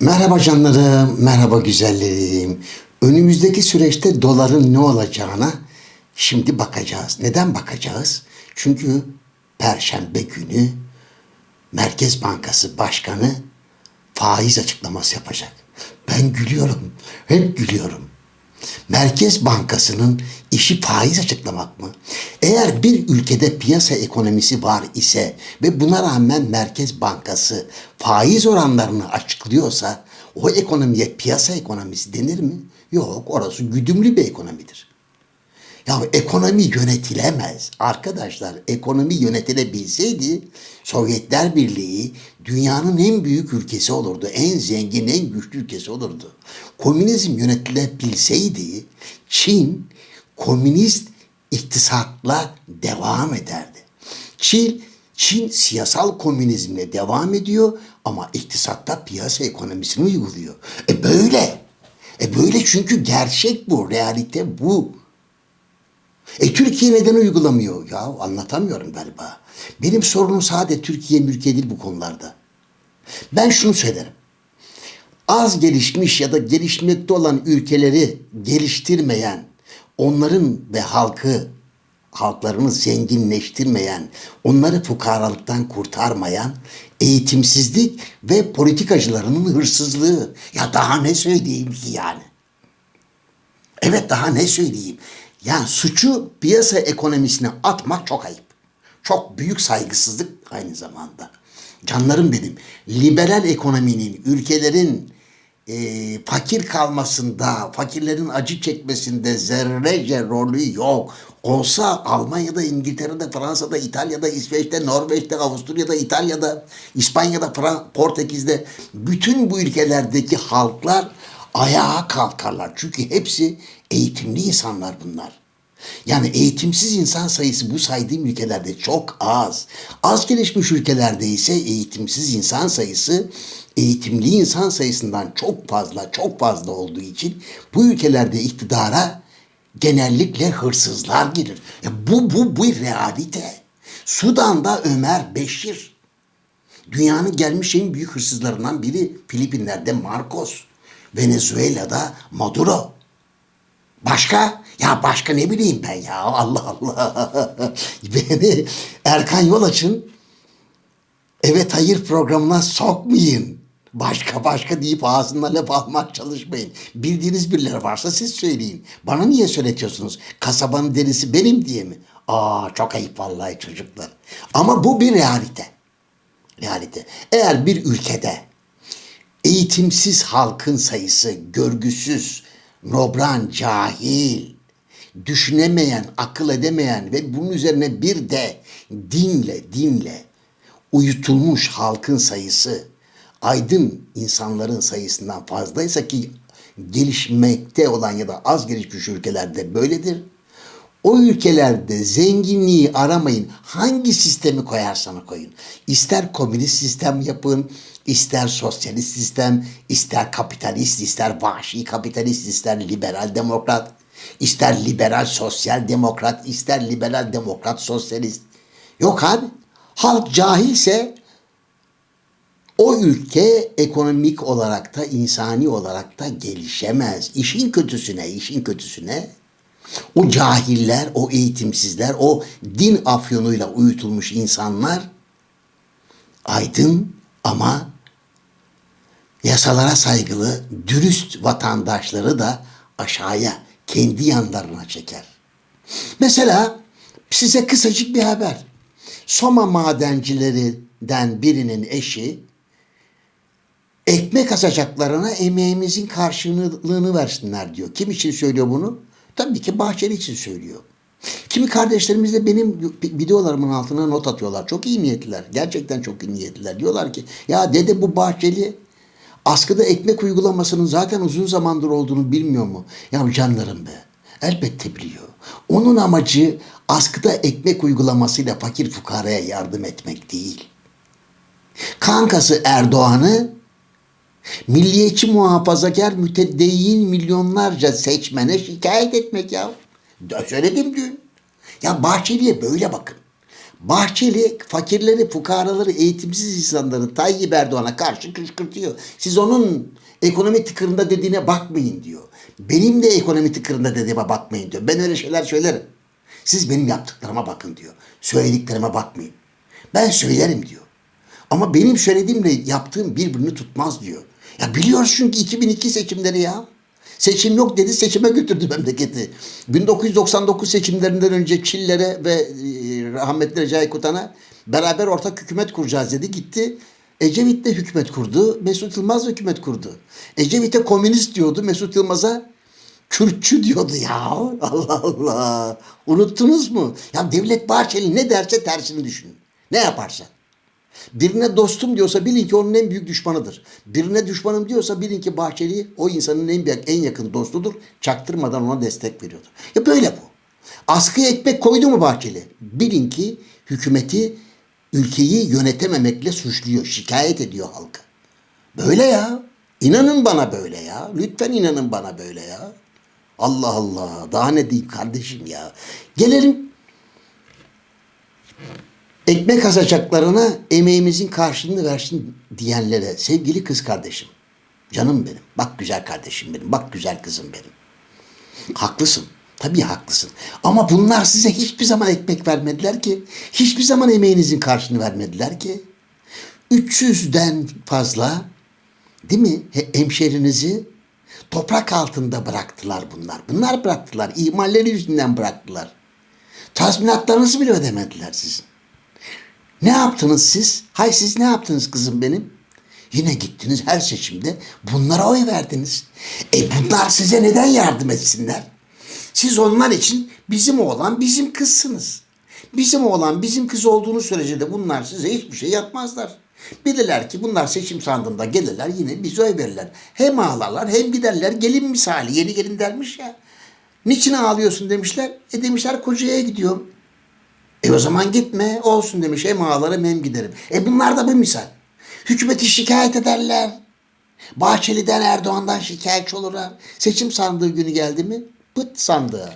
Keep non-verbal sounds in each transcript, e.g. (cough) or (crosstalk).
Merhaba canlarım, merhaba güzellerim. Önümüzdeki süreçte doların ne olacağına şimdi bakacağız. Neden bakacağız? Çünkü Perşembe günü Merkez Bankası Başkanı faiz açıklaması yapacak. Ben gülüyorum, hep gülüyorum. Merkez Bankası'nın işi faiz açıklamak mı? Eğer bir ülkede piyasa ekonomisi var ise ve buna rağmen Merkez Bankası faiz oranlarını açıklıyorsa o ekonomiye piyasa ekonomisi denir mi? Yok, orası güdümlü bir ekonomidir. Ya ekonomi yönetilemez. Arkadaşlar ekonomi yönetilebilseydi Sovyetler Birliği dünyanın en büyük ülkesi olurdu. En zengin, en güçlü ülkesi olurdu. Komünizm yönetilebilseydi Çin komünist iktisatla devam ederdi. Çin, Çin siyasal komünizmle devam ediyor ama iktisatta piyasa ekonomisini uyguluyor. E böyle. E böyle çünkü gerçek bu, realite bu. E Türkiye neden uygulamıyor? Ya anlatamıyorum galiba. Benim sorunum sadece Türkiye mülkiye değil bu konularda. Ben şunu söylerim. Az gelişmiş ya da gelişmekte olan ülkeleri geliştirmeyen, onların ve halkı, halklarını zenginleştirmeyen, onları fukaralıktan kurtarmayan eğitimsizlik ve politikacılarının hırsızlığı. Ya daha ne söyleyeyim ki yani? Evet daha ne söyleyeyim? Yani suçu piyasa ekonomisine atmak çok ayıp. Çok büyük saygısızlık aynı zamanda. Canlarım benim, liberal ekonominin ülkelerin e, fakir kalmasında, fakirlerin acı çekmesinde zerrece rolü yok. Olsa Almanya'da, İngiltere'de, Fransa'da, İtalya'da, İsveç'te, Norveç'te, Avusturya'da, İtalya'da, İspanya'da, Portekiz'de bütün bu ülkelerdeki halklar ayağa kalkarlar. Çünkü hepsi eğitimli insanlar bunlar. Yani eğitimsiz insan sayısı bu saydığım ülkelerde çok az. Az gelişmiş ülkelerde ise eğitimsiz insan sayısı eğitimli insan sayısından çok fazla, çok fazla olduğu için bu ülkelerde iktidara genellikle hırsızlar gelir. Ya bu bu bu realite. Sudan'da Ömer Beşir Dünyanın gelmiş en büyük hırsızlarından biri Filipinler'de Marcos. Venezuela'da Maduro. Başka? Ya başka ne bileyim ben ya Allah Allah. (laughs) Beni Erkan Yolaç'ın Evet Hayır programına sokmayın. Başka başka deyip ağzından laf almak çalışmayın. Bildiğiniz birileri varsa siz söyleyin. Bana niye söyletiyorsunuz? Kasabanın delisi benim diye mi? Aa çok ayıp vallahi çocuklar. Ama bu bir realite. Realite. Eğer bir ülkede eğitimsiz halkın sayısı görgüsüz, nobran, cahil, düşünemeyen, akıl edemeyen ve bunun üzerine bir de dinle, dinle uyutulmuş halkın sayısı aydın insanların sayısından fazlaysa ki gelişmekte olan ya da az gelişmiş ülkelerde böyledir. O ülkelerde zenginliği aramayın. Hangi sistemi koyarsanız koyun. İster komünist sistem yapın, ister sosyalist sistem, ister kapitalist, ister vahşi kapitalist, ister liberal demokrat, ister liberal sosyal demokrat, ister liberal demokrat sosyalist. Yok abi. Halk cahilse o ülke ekonomik olarak da insani olarak da gelişemez. İşin kötüsüne, işin kötüsüne o cahiller, o eğitimsizler, o din afyonuyla uyutulmuş insanlar aydın ama yasalara saygılı, dürüst vatandaşları da aşağıya, kendi yanlarına çeker. Mesela size kısacık bir haber. Soma madencilerinden birinin eşi ekmek asacaklarına emeğimizin karşılığını versinler diyor. Kim için söylüyor bunu? Tabii ki Bahçeli için söylüyor. Kimi kardeşlerimiz de benim videolarımın altına not atıyorlar. Çok iyi niyetliler. Gerçekten çok iyi niyetliler. Diyorlar ki ya dede bu Bahçeli askıda ekmek uygulamasının zaten uzun zamandır olduğunu bilmiyor mu? Ya canlarım be. Elbette biliyor. Onun amacı askıda ekmek uygulamasıyla fakir fukaraya yardım etmek değil. Kankası Erdoğan'ı milliyetçi muhafazakar mütedeyyin milyonlarca seçmene şikayet etmek ya. Söyledim dün. Ya Bahçeli'ye böyle bakın. Bahçeli fakirleri, fukaraları, eğitimsiz insanları Tayyip Erdoğan'a karşı kışkırtıyor. Siz onun ekonomi tıkırında dediğine bakmayın diyor. Benim de ekonomi tıkırında dediğime bakmayın diyor. Ben öyle şeyler söylerim. Siz benim yaptıklarıma bakın diyor. Söylediklerime bakmayın. Ben söylerim diyor. Ama benim söylediğimle yaptığım birbirini tutmaz diyor. Ya biliyoruz çünkü 2002 seçimleri ya. Seçim yok dedi seçime götürdü (laughs) memleketi. 1999 seçimlerinden önce Çillere ve e, rahmetli Recai Kutan'a beraber ortak hükümet kuracağız dedi. Gitti Ecevit de hükümet kurdu. Mesut Yılmaz hükümet kurdu. Ecevit'e komünist diyordu. Mesut Yılmaz'a Kürtçü diyordu ya. Allah Allah. Unuttunuz mu? Ya Devlet Bahçeli ne derse tersini düşünün. Ne yaparsa. Birine dostum diyorsa bilin ki onun en büyük düşmanıdır. Birine düşmanım diyorsa bilin ki Bahçeli o insanın en büyük, en yakın dostudur. Çaktırmadan ona destek veriyordur. Ya böyle bu. Askıya ekmek koydu mu Bahçeli? Bilin ki hükümeti ülkeyi yönetememekle suçluyor, şikayet ediyor halkı. Böyle ya. İnanın bana böyle ya. Lütfen inanın bana böyle ya. Allah Allah. Daha ne diyeyim kardeşim ya. Gelelim ekmek asacaklarına emeğimizin karşılığını versin diyenlere sevgili kız kardeşim. Canım benim. Bak güzel kardeşim benim. Bak güzel kızım benim. Haklısın. Tabii haklısın. Ama bunlar size hiçbir zaman ekmek vermediler ki. Hiçbir zaman emeğinizin karşılığını vermediler ki. 300'den fazla değil mi He- hemşerinizi toprak altında bıraktılar bunlar. Bunlar bıraktılar. İhmalleri yüzünden bıraktılar. Tazminatlarınızı bile ödemediler sizin. Ne yaptınız siz? Hay siz ne yaptınız kızım benim? Yine gittiniz her seçimde bunlara oy verdiniz. E bunlar size neden yardım etsinler? Siz onlar için bizim oğlan bizim kızsınız. Bizim oğlan bizim kız olduğunu sürece de bunlar size hiçbir şey yapmazlar. Bilirler ki bunlar seçim sandığında gelirler yine bize oy verirler. Hem ağlarlar hem giderler gelin misali yeni gelin dermiş ya. Niçin ağlıyorsun demişler. E demişler kocaya gidiyorum. E o zaman gitme olsun demiş hem ağlarım hem giderim. E bunlar da bu misal. Hükümeti şikayet ederler. Bahçeli'den Erdoğan'dan şikayetçi olurlar. Seçim sandığı günü geldi mi pıt sandığa.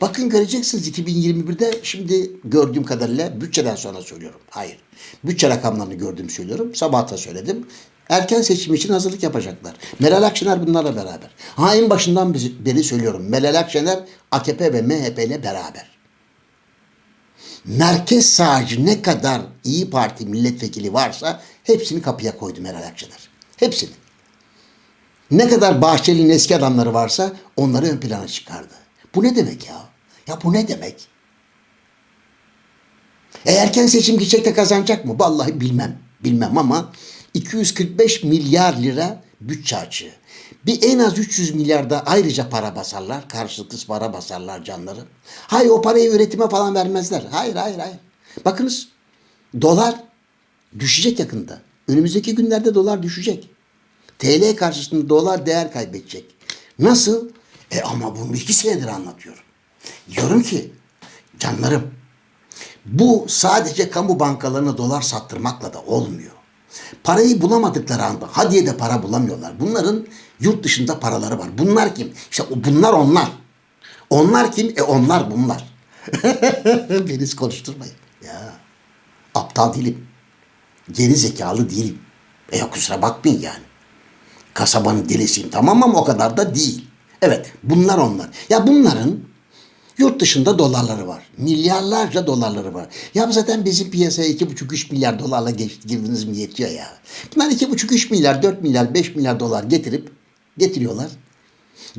Bakın göreceksiniz 2021'de şimdi gördüğüm kadarıyla bütçeden sonra söylüyorum. Hayır. Bütçe rakamlarını gördüğüm söylüyorum. Sabah da söyledim. Erken seçim için hazırlık yapacaklar. Meral Akşener bunlarla beraber. Ha en başından beri söylüyorum. Meral Akşener AKP ve MHP ile beraber merkez sağcı ne kadar İyi Parti milletvekili varsa hepsini kapıya koydu Meral Akşener. Hepsini. Ne kadar Bahçeli'nin eski adamları varsa onları ön plana çıkardı. Bu ne demek ya? Ya bu ne demek? E erken seçim gidecek de kazanacak mı? Vallahi bilmem. Bilmem ama 245 milyar lira bütçe açığı. Bir en az 300 milyarda ayrıca para basarlar. Karşılıklı para basarlar canları. Hayır o parayı üretime falan vermezler. Hayır hayır hayır. Bakınız dolar düşecek yakında. Önümüzdeki günlerde dolar düşecek. TL karşısında dolar değer kaybedecek. Nasıl? E ama bunu iki senedir anlatıyorum. Diyorum ki canlarım bu sadece kamu bankalarına dolar sattırmakla da olmuyor. Parayı bulamadıkları anda hadiye de para bulamıyorlar. Bunların yurt dışında paraları var. Bunlar kim? İşte bunlar onlar. Onlar kim? E onlar bunlar. (laughs) Beni hiç konuşturmayın. Ya aptal değilim. Geri zekalı değilim. E ya kusura bakmayın yani. Kasabanın delisiyim tamam ama o kadar da değil. Evet bunlar onlar. Ya bunların yurt dışında dolarları var. Milyarlarca dolarları var. Ya zaten bizim piyasaya iki buçuk üç milyar dolarla girdiniz mi yetiyor ya. Bunlar iki buçuk üç milyar, dört milyar, beş milyar dolar getirip getiriyorlar.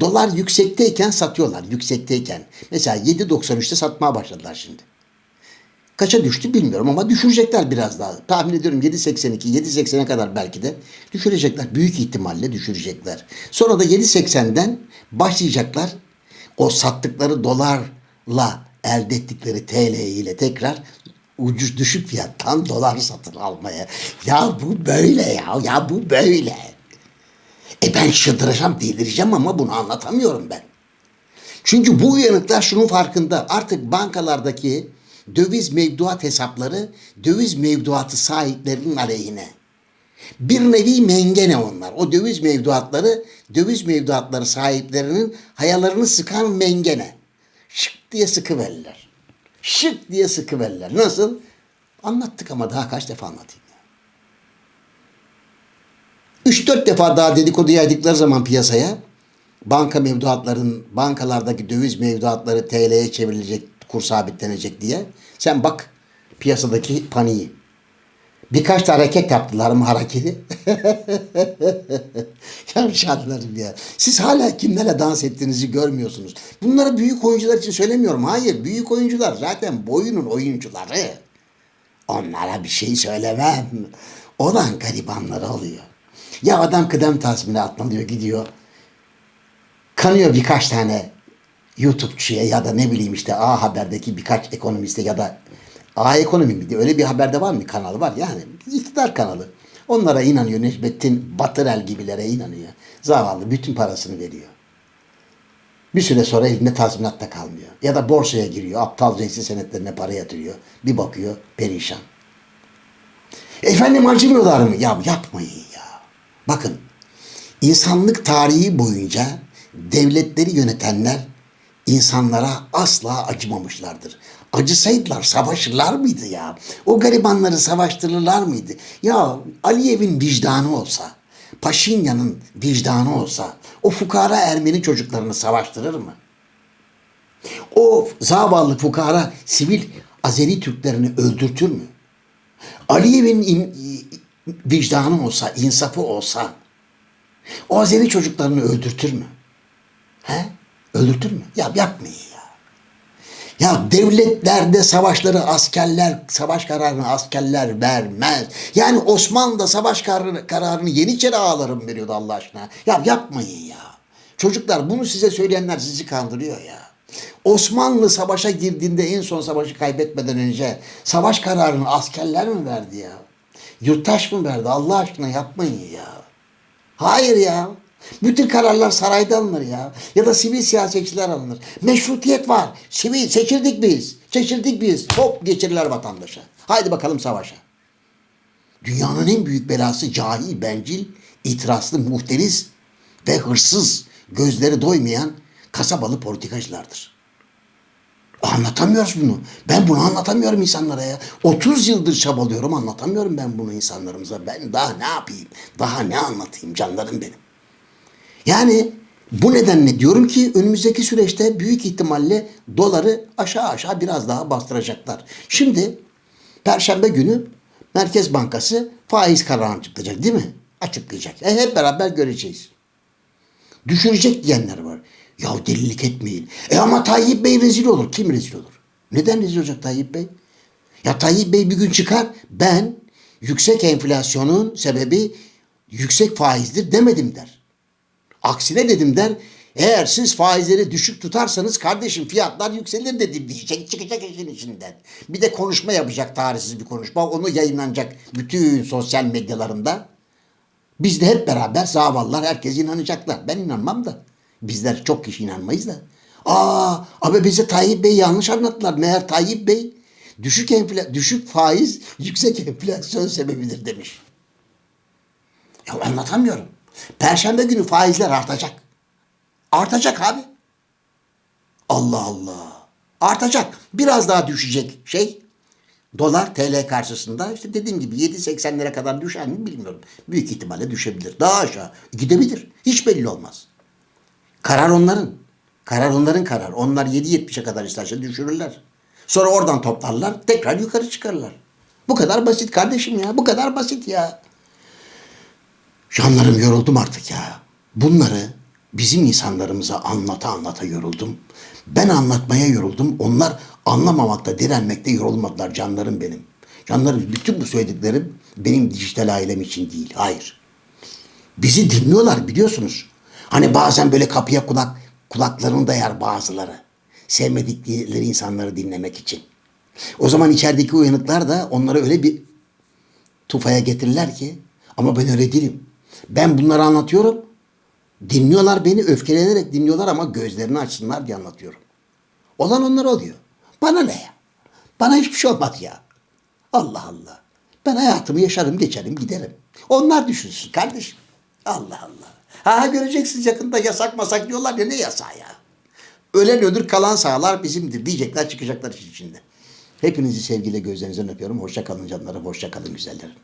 Dolar yüksekteyken satıyorlar. Yüksekteyken. Mesela 7.93'te satmaya başladılar şimdi. Kaça düştü bilmiyorum ama düşürecekler biraz daha. Tahmin ediyorum 7.82, 7.80'e kadar belki de düşürecekler. Büyük ihtimalle düşürecekler. Sonra da 7.80'den başlayacaklar o sattıkları dolarla elde ettikleri TL ile tekrar ucuz düşük fiyattan dolar satın almaya. Ya bu böyle ya. Ya bu böyle. E ben çıldıracağım, delireceğim ama bunu anlatamıyorum ben. Çünkü bu uyanıklar şunun farkında. Artık bankalardaki döviz mevduat hesapları döviz mevduatı sahiplerinin aleyhine. Bir nevi mengene onlar. O döviz mevduatları döviz mevduatları sahiplerinin hayalarını sıkan mengene. Şık diye sıkıverirler. Şık diye sıkıverirler. Nasıl? Anlattık ama daha kaç defa anlatayım ya. Üç dört defa daha dedikodu yaydıkları zaman piyasaya banka mevduatların, bankalardaki döviz mevduatları TL'ye çevrilecek, kur sabitlenecek diye. Sen bak piyasadaki paniği. Birkaç da hareket yaptılar mı hareketi? (laughs) Yavşarlarım ya. Siz hala kimlerle dans ettiğinizi görmüyorsunuz. Bunları büyük oyuncular için söylemiyorum. Hayır büyük oyuncular zaten boyunun oyuncuları. Onlara bir şey söylemem. Olan garibanları oluyor. Ya adam kıdem tazminatını alıyor gidiyor. Kanıyor birkaç tane YouTube'çuya ya da ne bileyim işte A Haber'deki birkaç ekonomiste ya da A Ekonomi miydi? Öyle bir haberde var mı? Kanalı var yani. iktidar kanalı. Onlara inanıyor. Necmettin Batırel gibilere inanıyor. Zavallı bütün parasını veriyor. Bir süre sonra elinde tazminat da kalmıyor. Ya da borsaya giriyor. Aptal cinsi senetlerine para yatırıyor. Bir bakıyor perişan. Efendim acımıyorlar mı? Ya yapmayın ya. Bakın insanlık tarihi boyunca devletleri yönetenler insanlara asla acımamışlardır. Acısaydılar savaşırlar mıydı ya? O garibanları savaştırırlar mıydı? Ya Aliyev'in vicdanı olsa, Paşinyan'ın vicdanı olsa o fukara Ermeni çocuklarını savaştırır mı? O zavallı fukara sivil Azeri Türklerini öldürtür mü? Aliyev'in in- vicdanı olsa, insafı olsa o Azeri çocuklarını öldürtür mü? He? Öldürtür mü? Ya yapmayın ya. Devletlerde savaşları askerler, savaş kararını askerler vermez. Yani Osmanlı da savaş kararını, kararını Yeniçeri ağalarım veriyordu Allah aşkına. Ya yapmayın ya. Çocuklar bunu size söyleyenler sizi kandırıyor ya. Osmanlı savaşa girdiğinde en son savaşı kaybetmeden önce savaş kararını askerler mi verdi ya? Yurttaş mı verdi? Allah aşkına yapmayın ya. Hayır ya. Bütün kararlar sarayda alınır ya. Ya da sivil siyasetçiler alınır. Meşrutiyet var. Sivil seçildik biz. Seçildik biz. Hop geçirirler vatandaşa. Haydi bakalım savaşa. Dünyanın en büyük belası cahil, bencil, itirazlı, muhteris ve hırsız, gözleri doymayan kasabalı politikacılardır. Anlatamıyoruz bunu. Ben bunu anlatamıyorum insanlara ya. 30 yıldır çabalıyorum anlatamıyorum ben bunu insanlarımıza. Ben daha ne yapayım? Daha ne anlatayım canlarım benim. Yani bu nedenle diyorum ki önümüzdeki süreçte büyük ihtimalle doları aşağı aşağı biraz daha bastıracaklar. Şimdi Perşembe günü Merkez Bankası faiz kararını açıklayacak değil mi? Açıklayacak. E hep beraber göreceğiz. Düşürecek diyenler var. Ya delilik etmeyin. E ama Tayyip Bey rezil olur. Kim rezil olur? Neden rezil olacak Tayyip Bey? Ya Tayyip Bey bir gün çıkar ben yüksek enflasyonun sebebi yüksek faizdir demedim der. Aksine dedim der. Eğer siz faizleri düşük tutarsanız kardeşim fiyatlar yükselir dedim diyecek. Çıkacak işin içinden. Bir de konuşma yapacak tarihsiz bir konuşma. Onu yayınlanacak bütün sosyal medyalarında. Biz de hep beraber zavallılar herkes inanacaklar. Ben inanmam da. Bizler çok kişi inanmayız da. Aa abi bize Tayyip Bey yanlış anlattılar. Meğer Tayyip Bey düşük enfla düşük faiz yüksek enflasyon sebebidir demiş. Ya anlatamıyorum. Perşembe günü faizler artacak. Artacak abi. Allah Allah. Artacak. Biraz daha düşecek şey. Dolar TL karşısında işte dediğim gibi 7.80'lere kadar düşer mi bilmiyorum. Büyük ihtimalle düşebilir. Daha aşağı gidebilir. Hiç belli olmaz. Karar onların. Karar onların karar. Onlar 7.70'e kadar isterse düşürürler. Sonra oradan toplarlar. Tekrar yukarı çıkarırlar. Bu kadar basit kardeşim ya. Bu kadar basit ya. Canlarım yoruldum artık ya. Bunları bizim insanlarımıza anlata anlata yoruldum. Ben anlatmaya yoruldum. Onlar anlamamakta, direnmekte yorulmadılar canlarım benim. Canlarım bütün bu söylediklerim benim dijital ailem için değil. Hayır. Bizi dinliyorlar biliyorsunuz. Hani bazen böyle kapıya kulak kulaklarını dayar bazıları. Sevmedikleri insanları dinlemek için. O zaman içerideki uyanıklar da onları öyle bir tufaya getirirler ki ama ben öyle değilim. Ben bunları anlatıyorum. Dinliyorlar beni öfkelenerek dinliyorlar ama gözlerini açsınlar diye anlatıyorum. Olan onlar oluyor. Bana ne ya? Bana hiçbir şey olmaz ya. Allah Allah. Ben hayatımı yaşarım, geçerim, giderim. Onlar düşünsün kardeşim. Allah Allah. Ha göreceksiniz yakında yasak masak diyorlar ya ne yasağı ya. Ölen ölür kalan sağlar bizimdir diyecekler çıkacaklar işin içinde. Hepinizi sevgiyle gözlerinizden öpüyorum. Hoşça kalın canlarım, hoşça kalın güzellerim.